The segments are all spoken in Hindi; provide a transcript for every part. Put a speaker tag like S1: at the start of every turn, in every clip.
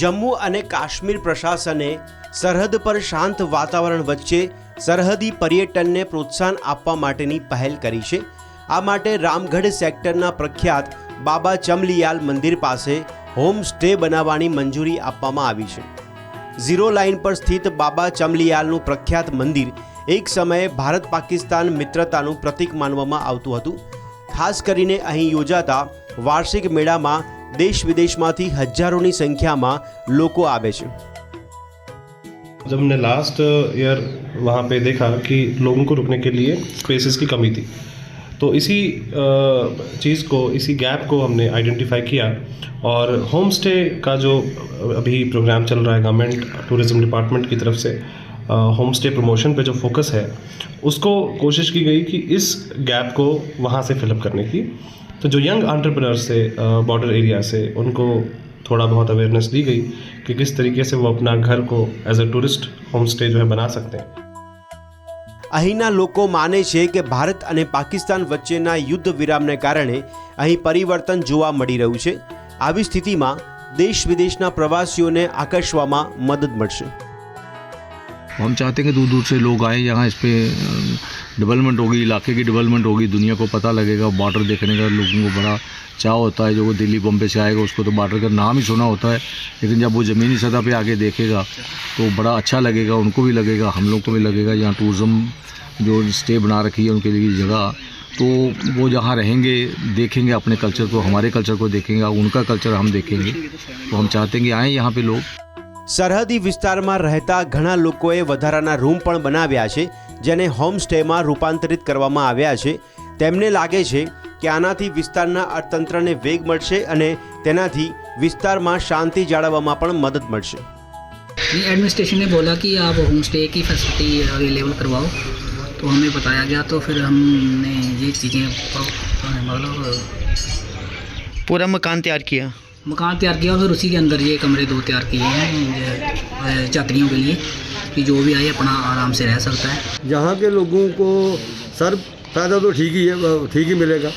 S1: જમ્મુ અને કાશ્મીર પ્રશાસને સરહદ પર શાંત વાતાવરણ વચ્ચે સરહદી પર્યટનને પ્રોત્સાહન આપવા માટેની પહેલ કરી છે. આ માટે રામગઢ સેક્ટરના પ્રખ્યાત બાબા ચમલિયાલ મંદિર પાસે હોમ સ્ટે બનાવવાની મંજૂરી આપવામાં આવી છે. ઝીરો લાઇન પર સ્થિત બાબા ચમલિયાલનું પ્રખ્યાત મંદિર એક સમયે ભારત પાકિસ્તાન મિત્રતાનું પ્રતીક માનવામાં આવતું હતું. ખાસ કરીને અહીં યોજાતા વાર્ષિક મેળામાં દેશ વિદેશમાંથી હજારોની સંખ્યામાં લોકો આવે છે
S2: जब हमने लास्ट ईयर वहाँ पे देखा कि लोगों को रुकने के लिए स्पेसेस की कमी थी तो इसी चीज़ को इसी गैप को हमने आइडेंटिफाई किया और होम स्टे का जो अभी प्रोग्राम चल रहा है गवर्नमेंट टूरिज्म डिपार्टमेंट की तरफ से होम स्टे प्रमोशन पे जो फोकस है उसको कोशिश की गई कि इस गैप को वहाँ से फिलअप करने की तो जो यंग एंटरप्रेनर्स थे बॉर्डर एरिया से उनको थोड़ा बहुत अवेयरनेस दी गई कि किस तरीके से वो अपना घर को as a tourist home stay जो है बना सकते हैं
S1: અહીંના લોકો માને છે કે ભારત અને પાકિસ્તાન વચ્ચેના યુદ્ધ વિરામને કારણે અહીં પરિવર્તન જોવા મળી રહ્યું છે આવી સ્થિતિમાં દેશ વિદેશના પ્રવાસીઓને આકર્ષવામાં મદદ મળશે
S3: हम चाहते हैं कि दूर दूर से लोग आए यहाँ इस पर डेवलपमेंट होगी इलाके की डेवलपमेंट होगी दुनिया को पता लगेगा बॉर्डर देखने का लोगों को बड़ा चाह होता है जो वो दिल्ली बम्बे से आएगा उसको तो बॉर्डर का नाम ही सुना होता है लेकिन जब वो ज़मीनी सतह पे आके देखेगा तो बड़ा अच्छा लगेगा उनको भी लगेगा हम लोग को भी लगेगा यहाँ टूरिज़्म जो स्टे बना रखी है उनके लिए जगह तो वो जहाँ रहेंगे देखेंगे अपने कल्चर को हमारे कल्चर को देखेंगे उनका कल्चर हम देखेंगे तो हम चाहते हैं कि आएँ यहाँ पे लोग
S1: સરહદી વિસ્તારમાં રહેતા ઘણા લોકોએ વધારાના રૂમ પણ બનાવ્યા છે જેને હોમ સ્ટેમાં રૂપાંતરિત કરવામાં આવ્યા છે તેમને લાગે છે કે આનાથી વિસ્તારના અર્થતંત્રને વેગ મળશે અને તેનાથી વિસ્તારમાં શાંતિ જાળવવામાં પણ મદદ મળશે
S4: नहीं एडमिनिस्ट्रेशन ने बोला कि आप होम स्टे की फैसिलिटी अवेलेबल करवाओ तो हमें बताया गया तो फिर हमने ये चीज़ें मतलब
S5: पूरा मकान तैयार किया
S4: मकान तैयार किया और फिर उसी के अंदर ये कमरे दो तैयार किए हैं ये, यात्रियों के लिए कि जो भी आए, अपना आराम से रह सकता है।
S6: यहाँ के लोगों को सर फ़ायदा तो ठीक ही है ठीक ही मिलेगा।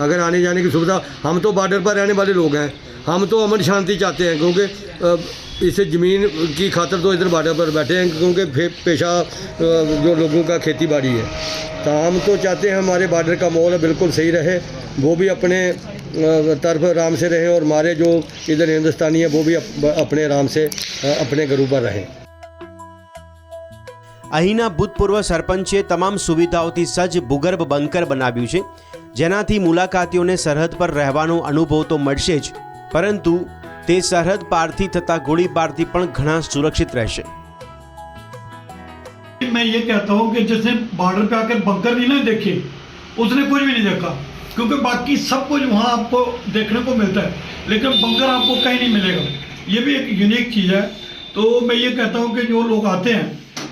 S6: अगर आने जाने की सुविधा, हम तो बॉर्डर पर रहने वाले लोग हैं। हम तो अमन शांति चाहते हैं, क्योंकि इस ज़मीन की खातर तो इधर बॉर्डर पर बैठे हैं, क्योंकि पेशा जो लोगों का खेती बाड़ी है। तो हम तो चाहते हैं हमारे बॉर्डर का माहौल बिल्कुल सही रहे, वो भी अपने तरफ़ आराम से रहें और हमारे जो इधर हिंदुस्तानी है, वो भी अपने आराम से अपने घरों पर रहें।
S1: અહીંના ભૂતપૂર્વ સરપંચે તમામ સુવિધાઓથી સજ્જ ભૂગર્ભ બંકર બનાવ્યું છે જેનાથી મુલાકાતીઓને સરહદ પર રહેવાનો અનુભવ તો મળશે જ પરંતુ તે સરહદ પારથી થતા ગોળીબારથી પણ ઘણા સુરક્ષિત રહેશે
S7: मैं ये कहता हूँ कि जैसे बॉर्डर पे आकर बंकर नहीं ना देखे उसने कुछ भी नहीं देखा क्योंकि बाकी सब कुछ वहाँ आपको देखने को मिलता है लेकिन बंकर आपको कहीं नहीं मिलेगा ये भी एक यूनिक चीज़ है तो मैं ये कहता हूँ कि जो लोग आते हैं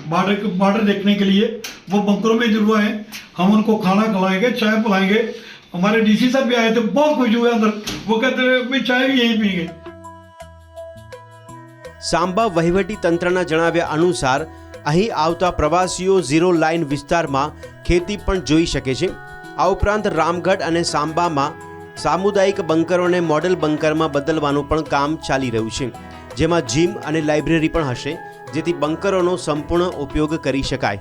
S7: बॉर्डर बॉर्डर देखने के लिए वो बंकरों में जरूर आए हम उनको खाना खिलाएंगे चाय पिलाएंगे हमारे डीसी साहब भी आए थे बहुत खुश हुए अंदर वो कहते रहे भाई चाय भी यहीं पीएंगे
S1: સાંબા વહીવટી તંત્રના જણાવ્યા અનુસાર અહીં આવતા પ્રવાસીઓ ઝીરો લાઇન વિસ્તારમાં ખેતી પણ જોઈ શકે છે આ ઉપરાંત રામગઢ અને સાંબામાં સામુદાયિક બંકરોને મોડેલ બંકરમાં બદલવાનું પણ કામ ચાલી રહ્યું છે જેમાં જીમ અને લાઇબ્રેરી પણ હશે જેથી બંકરોનો સંપૂર્ણ ઉપયોગ કરી શકાય.